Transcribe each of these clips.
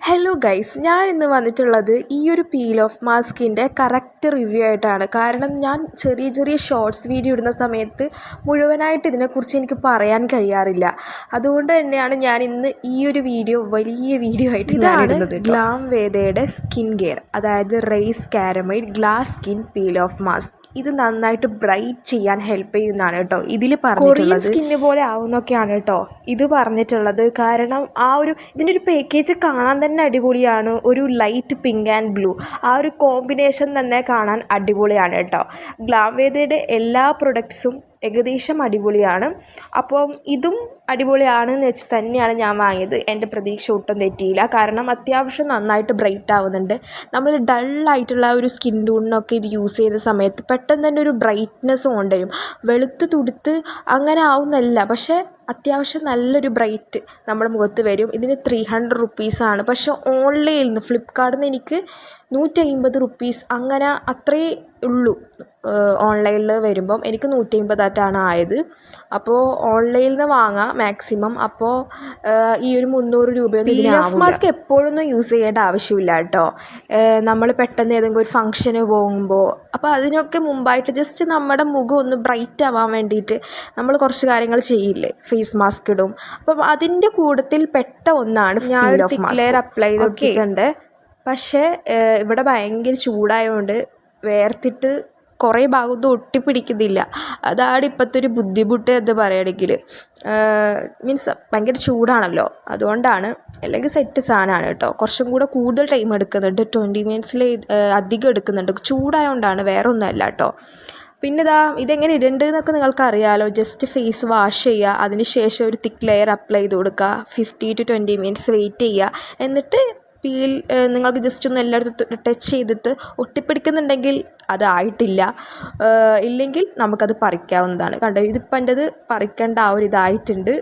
Hello guys ഞാൻ ഇന്ന് വന്നിട്ടുള്ളത് ഈ ഒരു പീൽ ഓഫ് മാസ്കിന്റെ കറക്റ്റ് റിവ്യൂ ആയിട്ടാണ്. കാരണം ഞാൻ ചെറിയ ചെറിയ ഷോർട്സ് വീഡിയോ ഇടുന്ന സമയത്ത് മുഴുവനായിട്ട് ഇതിനെക്കുറിച്ച് എനിക്ക് പറയാൻ കഴിയാറില്ല. അതുകൊണ്ട് തന്നെയാണ് ഞാൻ ഇന്ന് ഈ ഒരു വീഡിയോ വലിയ വീഡിയോ ആയിട്ട് ഇതാണ് ഗ്ലാം വേദയുടെ സ്കിൻ കെയർ അതായത് raise ceramide glass skin peel off mask ഇത് നന്നായിട്ട് ബ്രൈറ്റ് ചെയ്യാൻ ഹെൽപ്പ് ചെയ്യുന്നതാണ് കേട്ടോ. ഇതിൽ പറഞ്ഞിട്ടുള്ളത് സ്കിന്ന് പോലെ ആവുന്നൊക്കെയാണ് കേട്ടോ. ഇത് പറഞ്ഞിട്ടുള്ളത് കാരണം ആ ഒരു ഇതിന്റെ ഒരു പാക്കേജ് കാണാൻ തന്നെ അടിപൊളിയാണ്. ഒരു ലൈറ്റ് പിങ്ക് ആൻഡ് ബ്ലൂ ആ ഒരു കോമ്പിനേഷൻ തന്നെ കാണാൻ അടിപൊളിയാണ് കേട്ടോ. ഗ്ലാവേദയുടെ എല്ലാ പ്രൊഡക്ട്സും ഏകദേശം അടിപൊളിയാണ്. അപ്പോൾ ഇതും അടിപൊളിയാണ് എന്ന് വെച്ച് തന്നെയാണ് ഞാൻ വാങ്ങിയത്. എന്റെ പ്രതീക്ഷ ഒട്ടും തെറ്റിയില്ല. കാരണം അത്യാവശ്യം നന്നായിട്ട് ബ്രൈറ്റ് ആവുന്നുണ്ട്. നമ്മൾ ഡള്ളായിട്ടുള്ള ഒരു സ്കിൻ ടൂണിനൊക്കെ ഇത് യൂസ് ചെയ്യുന്ന സമയത്ത് പെട്ടെന്ന് തന്നെ ഒരു ബ്രൈറ്റ്നെസ് കൊണ്ടുവരും. വെളുത്ത് തുടുത്ത് അങ്ങനെ ആവുന്നല്ല പക്ഷേ അത്യാവശ്യം നല്ലൊരു ബ്രൈറ്റ് നമ്മുടെ മുഖത്ത് വരും. ഇതിന് ത്രീ ഹൺഡ്രഡ് റുപ്പീസാണ് പക്ഷേ ഓൺലൈനിൽ നിന്ന് ഫ്ലിപ്പ്കാർട്ടിൽ നിന്ന് എനിക്ക് നൂറ്റി അൻപത് റുപ്പീസ് അങ്ങനെ അത്രേ ഉള്ളൂ ഓൺലൈനിൽ വരുമ്പം. എനിക്ക് നൂറ്റി അൻപതായിട്ടാണ് ആയത് അപ്പോൾ ഓൺലൈനിൽ നിന്ന് വാങ്ങാം മാക്സിമം അപ്പോൾ ഈ ഒരു മുന്നൂറ് രൂപയൊന്നും ഇതിന് മാസ്ക് എപ്പോഴൊന്നും യൂസ് ചെയ്യേണ്ട ആവശ്യമില്ല കേട്ടോ. നമ്മൾ പെട്ടെന്ന് ഏതെങ്കിലും ഒരു ഫംഗ്ഷന് പോകുമ്പോൾ അപ്പോൾ അതിനൊക്കെ മുമ്പായിട്ട് ജസ്റ്റ് നമ്മുടെ മുഖം ഒന്ന് ബ്രൈറ്റ് ആവാൻ വേണ്ടിയിട്ട് നമ്മൾ കുറച്ച് കാര്യങ്ങൾ ചെയ്യില്ലേ? ഫേസ് മാസ്ക് ഇടും. അപ്പം അതിന്റെ കൂട്ടത്തിൽ പെട്ട ഒന്നാണ് ഞാൻ ക്ലിയർ അപ്ലൈ ചെയ്തിട്ടുണ്ട് പക്ഷേ ഇവിടെ ഭയങ്കര ചൂടായതുകൊണ്ട് വേർത്തിട്ട് കുറേ ഭാഗത്ത് ഒട്ടിപ്പിടിക്കുന്നില്ല. അതാണ് ഇപ്പോഴത്തെ ഒരു ബുദ്ധിമുട്ട് എന്ന് പറയുകയാണെങ്കിൽ മീൻസ് ഭയങ്കര ചൂടാണല്ലോ. അതുകൊണ്ടാണ് അല്ലെങ്കിൽ സെറ്റ് സാധനമാണ് കേട്ടോ. കുറച്ചും കൂടെ കൂടുതൽ ടൈം എടുക്കുന്നുണ്ട്. ട്വന്റി മിനിറ്റ്സിൽ അധികം എടുക്കുന്നുണ്ട്. ചൂടായതുകൊണ്ടാണ് വേറെ ഒന്നുമല്ല കേട്ടോ. പിന്നെ ഇതാ ഇതെങ്ങനെ ഇടേണ്ടതെന്നൊക്കെ നിങ്ങൾക്ക് അറിയാമല്ലോ ജസ്റ്റ് ഫേസ് വാഷ് ചെയ്യുക അതിന് ശേഷം ഒരു തിക്ക് ലെയർ അപ്ലൈ ചെയ്ത് കൊടുക്കുക. Fifty to twenty minutes wait ചെയ്യുക. എന്നിട്ട് പീൽ നിങ്ങൾക്ക് ജസ്റ്റ് ഒന്ന് എല്ലായിടത്തും ടച്ച് ചെയ്തിട്ട് ഒട്ടിപ്പിടിക്കുന്നുണ്ടെങ്കിൽ അതായിട്ടില്ല ഇല്ലെങ്കിൽ നമുക്കത് പറിക്കാവുന്നതാണ്. കണ്ടോ ഇതിപ്പോൾ എന്റെത് പറിക്കേണ്ട ആ ഒരു ഇതായിട്ടുണ്ട്.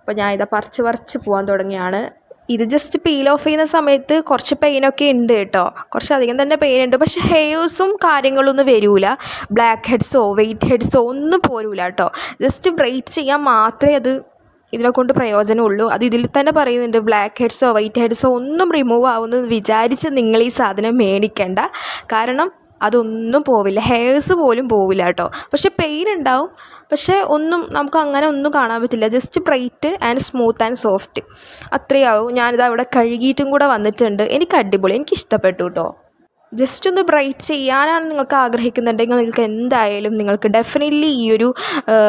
അപ്പോൾ ഞാൻ ഇതാ പറിച്ച് പറിച്ച് പോകാൻ തുടങ്ങിയാണ്. ഇത് ജസ്റ്റ് പീൽ ഓഫ് ചെയ്യുന്ന സമയത്ത് കുറച്ച് പെയിനൊക്കെ ഉണ്ട് കേട്ടോ. കുറച്ച് അധികം തന്നെ പെയിൻ ഉണ്ട്. പക്ഷേ ഹെയർസും കാര്യങ്ങളൊന്നും വരില്ല ബ്ലാക്ക് ഹെഡ്സോ വെയിറ്റ് ഹെഡ്സോ ഒന്നും പോരൂല കേട്ടോ. ജസ്റ്റ് ബ്രൈറ്റ് ചെയ്യാൻ മാത്രമേ അത് ഇതിനെ കൊണ്ട് പ്രയോജനമുള്ളൂ. അത് ഇതിൽ തന്നെ പറയുന്നുണ്ട് ബ്ലാക്ക് ഹെഡ്സോ വൈറ്റ് ഹെഡ്സോ ഒന്നും റിമൂവ് ആവുമെന്ന് വിചാരിച്ച് നിങ്ങൾ ഈ സാധനം മേടിക്കേണ്ട. കാരണം അതൊന്നും പോവില്ല. ഹെയർസ് പോലും പോവില്ല കേട്ടോ. പക്ഷേ പെയിൻ ഉണ്ടാവും. പക്ഷേ ഒന്നും നമുക്ക് അങ്ങനെ ഒന്നും കാണാൻ പറ്റില്ല. Just bright and smooth and soft അത്രയാവും ഞാനിത് അവിടെ കഴുകിയിട്ടും കൂടെ വന്നിട്ടുണ്ട്. എനിക്ക് അടിപൊളി. എനിക്ക് ഇഷ്ടപ്പെട്ടു കേട്ടോ. ജസ്റ്റ് ഒന്ന് ബ്രൈറ്റ് ചെയ്യാനാണ് നിങ്ങൾക്ക് ആഗ്രഹിക്കുന്നുണ്ടെങ്കിൽ നിങ്ങൾക്ക് എന്തായാലും നിങ്ങൾക്ക് ഡെഫിനറ്റ്ലി ഈ ഒരു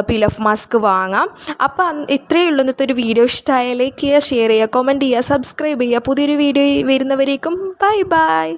പീൽ ഓഫ് മാസ്ക് വാങ്ങാം. അപ്പോൾ ഇത്രയേ ഉള്ളൂ. ഇന്നത്തെ ഒരു വീഡിയോ ഇഷ്ടമായ ലൈക്ക് ചെയ്യുക ഷെയർ ചെയ്യുക കമന്റ് ചെയ്യുക സബ്സ്ക്രൈബ് ചെയ്യുക. പുതിയൊരു വീഡിയോ വരുന്നവരേക്കും ബൈ ബൈ